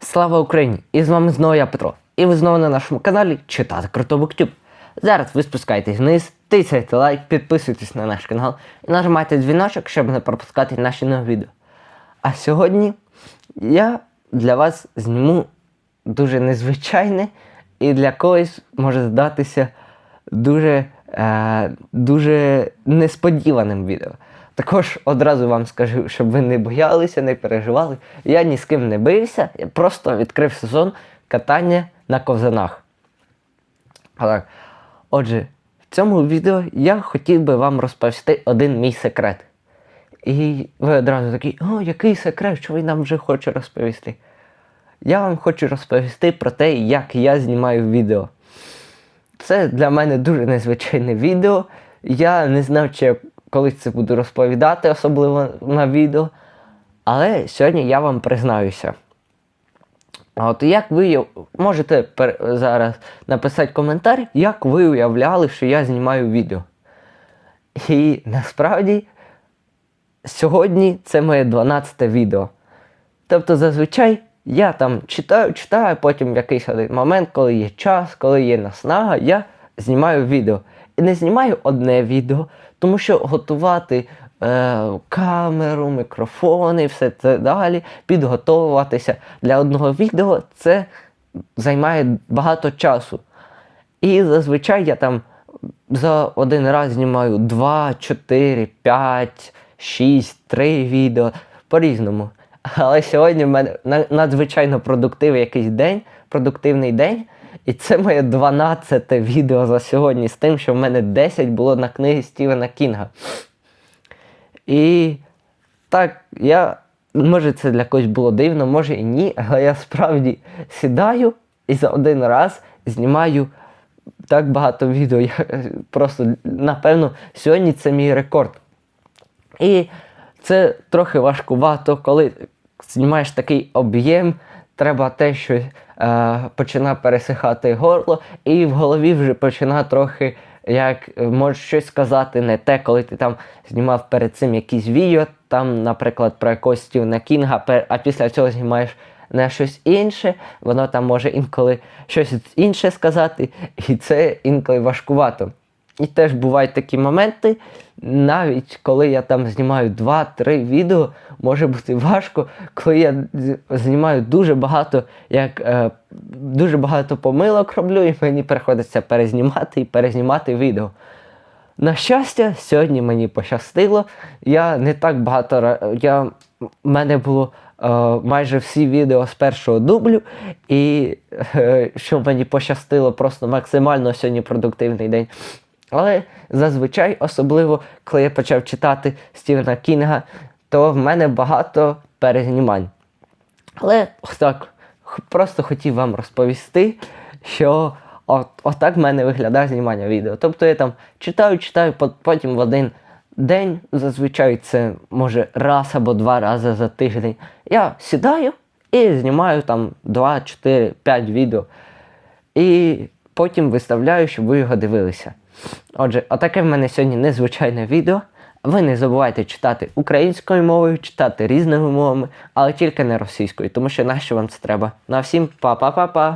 Слава Україні! І з вами знову я Петро. І ви знову на нашому каналі Читати Круто Буктюб. Зараз ви спускаєтесь вниз, тисяйте лайк, підписуйтесь на наш канал і нажимайте дзвіночок, щоб не пропускати наші нові відео. А сьогодні я для вас зніму дуже незвичайне і для когось може здатися дуже, е, дуже несподіваним відео. Також одразу вам скажу, щоб ви не боялися, не переживали. Я ні з ким не бився, я просто відкрив сезон катання на ковзанах. Так. Отже, в цьому відео я хотів би вам розповісти один мій секрет. І ви одразу такі, о, який секрет, що ви нам вже хоче розповісти? Я вам хочу розповісти про те, як я знімаю відео. Це для мене дуже незвичайне відео. Я не знав, чи я колись це буду розповідати, особливо на відео. Але сьогодні я вам признаюся. От як ви можете зараз написати коментар, як ви уявляли, що я знімаю відео. І насправді сьогодні це моє 12 відео. Тобто зазвичай я там читаю, читаю, потім в якийсь один момент, коли є час, коли є наснага, я знімаю відео. І не знімаю одне відео, тому що готувати е, камеру, мікрофони, і все це далі, підготовуватися для одного відео, це займає багато часу. І зазвичай я там за один раз знімаю 2, 4, 5, 6, 3 відео по-різному. Але сьогодні в мене надзвичайно продуктивний якийсь день, продуктивний день. І це моє 12 відео за сьогодні з тим, що в мене 10 було на книги Стівена Кінга. І так, я. Може, це для когось було дивно, може і ні, але я справді сідаю і за один раз знімаю так багато відео. Я просто, напевно, сьогодні це мій рекорд. І це трохи важкувато, коли знімаєш такий об'єм, треба те, що е, починає пересихати горло, і в голові вже починає трохи, як е, можеш щось сказати, не те, коли ти там знімав перед цим якісь відео, там, наприклад, про якогось Стівена Кінга, а після цього знімаєш на щось інше, воно там може інколи щось інше сказати, і це інколи важкувато. І теж бувають такі моменти, навіть коли я там знімаю 2-3 відео, може бути важко, коли я знімаю дуже багато, як е, дуже багато помилок роблю, і мені приходиться перезнімати і перезнімати відео. На щастя, сьогодні мені пощастило. Я не так багато я, в мене було е, майже всі відео з першого дублю, і е, що мені пощастило, просто максимально сьогодні продуктивний день. Але зазвичай, особливо коли я почав читати Стівена Кінга, то в мене багато перезнімань. Але так, просто хотів вам розповісти, що от, отак в мене виглядає знімання відео. Тобто я там читаю, читаю, потім в один день, зазвичай це може раз або два рази за тиждень. Я сідаю і знімаю там 2, 4, 5 відео. І потім виставляю, щоб ви його дивилися. Отже, отаке в мене сьогодні незвичайне відео. Ви не забувайте читати українською мовою, читати різними мовами, але тільки не російською, тому що нащо вам це треба. На всім па-па-па-па!